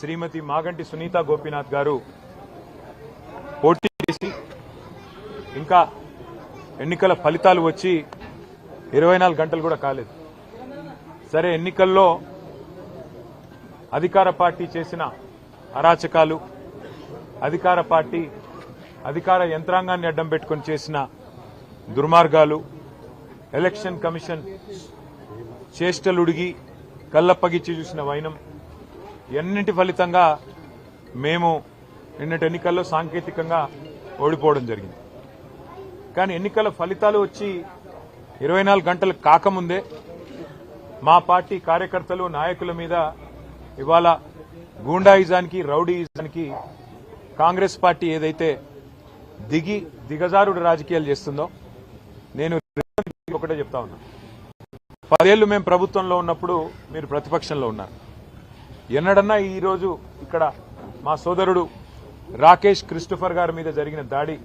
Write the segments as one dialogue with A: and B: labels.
A: శ్రీమతి మాగంటి సునీత గోపీనాథ్ గారు పోటీ చేసి ఇంకా ఎన్నికల ఫలితాలు వచ్చి ఇరవై నాలుగు గంటలు కూడా కాలేదు. సరే ఎన్నికల్లో అధికార పార్టీ చేసిన అరాచకాలు అధికార పార్టీ అధికార యంత్రాంగాన్ని అడ్డం పెట్టుకొని చేసిన దుర్మార్గాలు ఎలక్షన్ కమిషన్ చేష్టలుడిగి కళ్ళప్పగిచ్చి చూసిన వైనం ఎన్నింటి ఫలితంగా మేము నిన్నటి ఎన్నికల్లో సాంకేతికంగా ఓడిపోవడం జరిగింది. కానీ ఎన్నికల ఫలితాలు వచ్చి ఇరవై నాలుగు గంటలు కాకముందే మా పార్టీ కార్యకర్తలు నాయకుల మీద ఇవాళ గూండాయిజానికి రౌడీయిజానికి కాంగ్రెస్ పార్టీ ఏదైతే దిగి దిగజారుడు రాజకీయాలు చేస్తుందో నేను ఒకటే చెప్తా ఉన్నా. పదేళ్ళు మేము ప్రభుత్వంలో ఉన్నప్పుడు మీరు ప్రతిపక్షంలో ఉన్నారు. ఎన్నడన్నా ఈరోజు ఇక్కడ మా సోదరుడు రాకేష్ క్రిస్టోఫర్ గారి మీద జరిగిన దాడి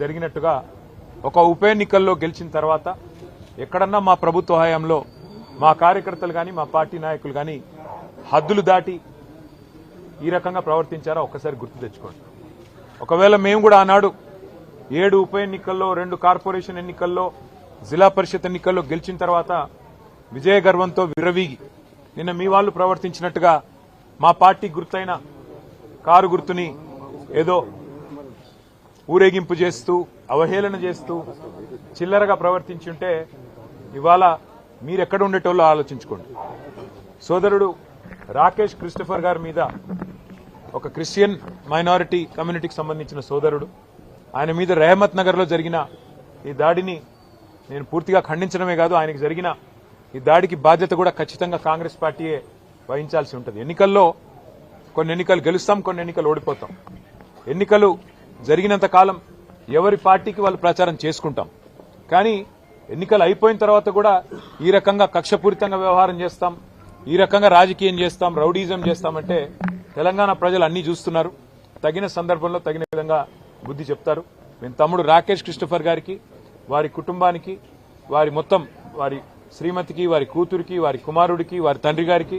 A: జరిగినట్టుగా ఒక ఉప ఎన్నికల్లో గెలిచిన తర్వాత ఎక్కడన్నా మా ప్రభుత్వ హయాంలో మా కార్యకర్తలు కానీ మా పార్టీ నాయకులు కానీ హద్దులు దాటి ఈ రకంగా ప్రవర్తించారా ఒక్కసారి గుర్తు తెచ్చుకోండి. ఒకవేళ మేము కూడా ఆనాడు ఏడు ఉప ఎన్నికల్లో రెండు కార్పొరేషన్ ఎన్నికల్లో జిల్లా పరిషత్ ఎన్నికల్లో గెలిచిన తర్వాత విజయ గర్వంతో విరవీగి నిన్న మీ వాళ్ళు ప్రవర్తించినట్టుగా మా పార్టీ గుర్తైన కారు గుర్తుని ఏదో ఊరేగింపు చేస్తూ అవహేళన చేస్తూ చిల్లరగా ప్రవర్తించుంటే ఇవాళ మీరెక్కడ ఉండేటోళ్ళు ఆలోచించుకోండి. సోదరుడు రాకేష్ క్రిస్టఫర్ గారి మీద ఒక క్రిస్టియన్ మైనారిటీ కమ్యూనిటీకి సంబంధించిన సోదరుడు ఆయన మీద రెహమత్ నగర్లో జరిగిన ఈ దాడిని నేను పూర్తిగా ఖండించడమే కాదు ఆయనకు జరిగిన ఈ దాడికి బాధ్యత కూడా ఖచ్చితంగా కాంగ్రెస్ పార్టీయే వహించాల్సి ఉంటుంది. ఎన్నికల్లో కొన్ని ఎన్నికలు గెలుస్తాం కొన్ని ఎన్నికలు ఓడిపోతాం. ఎన్నికలు జరిగినంత కాలం ఎవరి పార్టీకి వాళ్ళు ప్రచారం చేసుకుంటాం. కానీ ఎన్నికలు అయిపోయిన తర్వాత కూడా ఈ రకంగా కక్షపూరితంగా వ్యవహారం చేస్తాం ఈ రకంగా రాజకీయం చేస్తాం రౌడీజం చేస్తామంటే తెలంగాణ ప్రజలు అన్ని చూస్తున్నారు. తగిన సందర్భంలో తగిన విధంగా బుద్ధి చెప్తారు. మేము తమ్ముడు రాకేష్ క్రిస్టఫర్ గారికి వారి కుటుంబానికి వారి మొత్తం వారి శ్రీమతికి వారి కూతురికి వారి కుమారుడికి వారి తండ్రి గారికి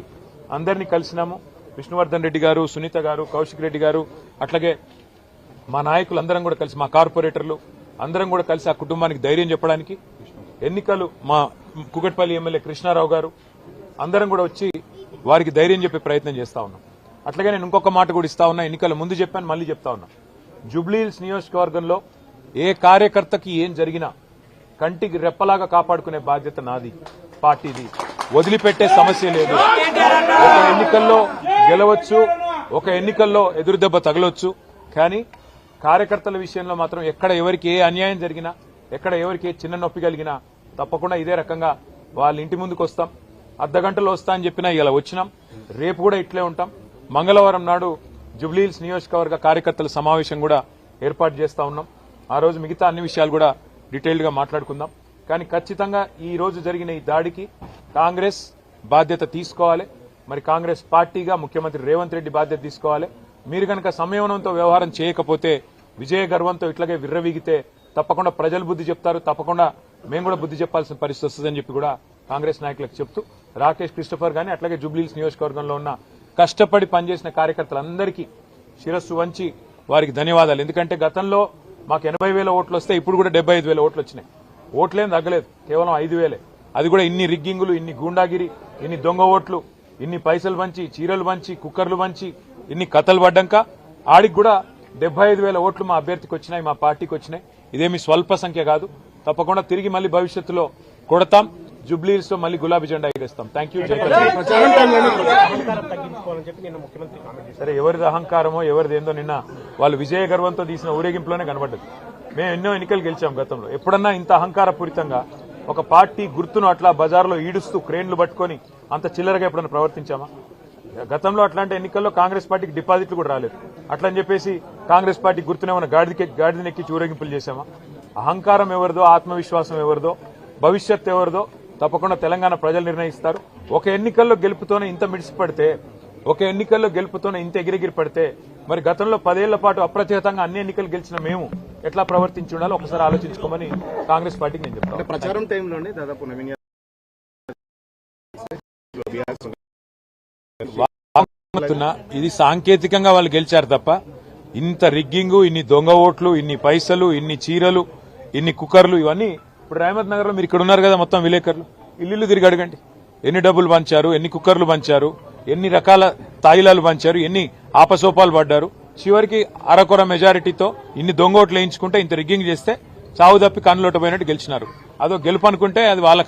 A: అందరినీ కలిసినాము. విష్ణువర్ధన్ రెడ్డి గారు సునీత గారు కౌశిక్ రెడ్డి గారు అట్లాగే మా నాయకులు అందరం కూడా కలిసి మా కార్పొరేటర్లు అందరం కూడా కలిసి ఆ కుటుంబానికి ధైర్యం చెప్పడానికి ఎన్నికలు మా కుకట్పల్లి ఎమ్మెల్యే కృష్ణారావు గారు అందరం కూడా వచ్చి వారికి ధైర్యం చెప్పే ప్రయత్నం చేస్తా ఉన్నాం. అట్లాగే నేను ఇంకొక మాట కూడా ఇస్తా ఉన్నా ఎన్నికల ముందు చెప్పాను మళ్ళీ చెప్తా ఉన్నా. జూబ్లీహిల్స్ నియోజకవర్గంలో ఏ కార్యకర్తకి ఏం జరిగినా కంటికి రెప్పలాగా కాపాడుకునే బాధ్యత నాది పార్టీది. వదిలిపెట్టే సమస్య లేదు. ఒక ఎన్నికల్లో గెలవచ్చు ఒక ఎన్నికల్లో ఎదురుదెబ్బ తగలవచ్చు తగలొచ్చు. కానీ కార్యకర్తల విషయంలో మాత్రం ఎక్కడ ఎవరికి ఏ అన్యాయం జరిగినా ఎక్కడ ఎవరికి ఏ చిన్న నొప్పి కలిగినా తప్పకుండా ఇదే రకంగా వాళ్ళ ఇంటి ముందుకు వస్తాం. అర్ధ గంటలో వస్తా అని చెప్పినా ఇలా వచ్చినాం. రేపు కూడా ఇట్లే ఉంటాం. మంగళవారం నాడు జుబ్లీహిల్స్ నియోజకవర్గ కార్యకర్తల సమావేశం కూడా ఏర్పాటు చేస్తా ఉన్నాం. ఆ రోజు మిగతా అన్ని విషయాలు కూడా డీటెయిల్డ్గా మాట్లాడుకుందాం. కానీ ఖచ్చితంగా ఈ రోజు జరిగిన ఈ దాడికి కాంగ్రెస్ బాధ్యత తీసుకోవాలి. మరి కాంగ్రెస్ పార్టీగా ముఖ్యమంత్రి రేవంత్ రెడ్డి బాధ్యత తీసుకోవాలి. మీరు కనుక సంయమనంతో వ్యవహారం చేయకపోతే విజయ గర్వంతో ఇట్లాగే విర్రవీగితే తప్పకుండా ప్రజలు బుద్ధి చెప్తారు. తప్పకుండా మేము కూడా బుద్ధి చెప్పాల్సిన పరిస్థితి వస్తుందని చెప్పి కూడా కాంగ్రెస్ నాయకులకు చెప్తూ రాకేష్ క్రిస్టఫర్ గాని అట్లాగే జూబ్లీహిల్స్ నియోజకవర్గంలో ఉన్న కష్టపడి పనిచేసిన కార్యకర్తలందరికీ శిరస్సు వంచి వారికి ధన్యవాదాలు. ఎందుకంటే గతంలో మాకు ఎనభై వేల ఓట్లు వస్తే ఇప్పుడు కూడా డెబ్బై ఐదు వేల ఓట్లు వచ్చినాయి. ఓట్లేం తగ్గలేదు. కేవలం ఐదు వేలే. అది కూడా ఇన్ని రిగ్గింగులు ఇన్ని గూండాగిరి ఇన్ని దొంగ ఓట్లు ఇన్ని పైసలు పంచి చీరలు పంచి కుక్కర్లు పంచి ఇన్ని కథలు పడ్డాక ఆడికి కూడా డెబ్బై ఐదు వేల ఓట్లు మా అభ్యర్థికి వచ్చినాయి మా పార్టీకి వచ్చినాయి. ఇదేమి స్వల్ప సంఖ్య కాదు. తప్పకుండా తిరిగి మళ్ళీ భవిష్యత్తులో కొడతాం. జుబ్లీస్లో మళ్ళీ గులాబీ జెండా ఎగరేస్తాం థ్యాంక్ యూ సరే ఎవరిది అహంకారమో ఎవరిది ఏందో నిన్న వాళ్ళు విజయ గర్వంతో తీసిన ఊరేగింపులోనే కనబడ్డది. మేము ఎన్నో ఎన్నికలు గెలిచాం గతంలో. ఎప్పుడన్నా ఇంత అహంకారపూరితంగా ఒక పార్టీ గుర్తును అట్లా బజార్లో ఈడుస్తూ క్రేన్లు పట్టుకొని అంత చిల్లరగా ఎప్పుడన్నా ప్రవర్తించామా? గతంలో అట్లాంటి ఎన్నికల్లో కాంగ్రెస్ పార్టీకి డిపాజిట్లు కూడా రాలేదు. అట్లని చెప్పేసి కాంగ్రెస్ పార్టీ గుర్తునేమన్నా గాడిదకి గాడిదనెక్కి చూరేగింపులు చేశామా? అహంకారం ఎవరిదో ఆత్మవిశ్వాసం ఎవరిదో భవిష్యత్ ఎవరిదో తప్పకుండా తెలంగాణ ప్రజలు నిర్ణయిస్తారు. ఒక ఎన్నికల్లో గెలుపుతోనే ఇంత మిడిసిపడితే ఒక ఎన్నికల్లో గెలుపుతోనే ఇంత ఎగిరెగిరి పడితే మరి గతంలో పదేళ్ళ పాటు అప్రతిహతంగా అన్ని ఎన్నికలు గెలిచిన మేము ఎట్లా ప్రవర్తించి ఉండాలో ఒకసారి ఆలోచించుకోమని కాంగ్రెస్ పార్టీకి నేను చెప్తాను
B: ప్రచారం టైంలోనే దాదాపు
A: ఇది సాంకేతికంగా వాళ్ళు గెలిచారు తప్ప ఇంత రిగ్గింగ్ ఇన్ని దొంగ ఓట్లు ఇన్ని పైసలు ఇన్ని చీరలు ఇన్ని కుక్కర్లు ఇవన్నీ ఇప్పుడు రాయమత్ నగర్లో మీరు ఇక్కడ ఉన్నారు కదా మొత్తం విలేకరులు. ఇల్లు తిరిగి అడగండి. ఎన్ని డబ్బులు పంచారు ఎన్ని కుక్కర్లు పంచారు ఎన్ని రకాల తాయిలాలు పంచారు ఎన్ని ఆపసోపాలు పడ్డారు. చివరికి అరకొర మెజారిటీతో ఇన్ని దొంగోట్లు వేయించుకుంటే ఇంత రిగ్గింగ్ చేస్తే చావు తప్పి కన్నులోట పోయినట్టు గెలిచినారు. అదో గెలుపు అనుకుంటే అది వాళ్ళ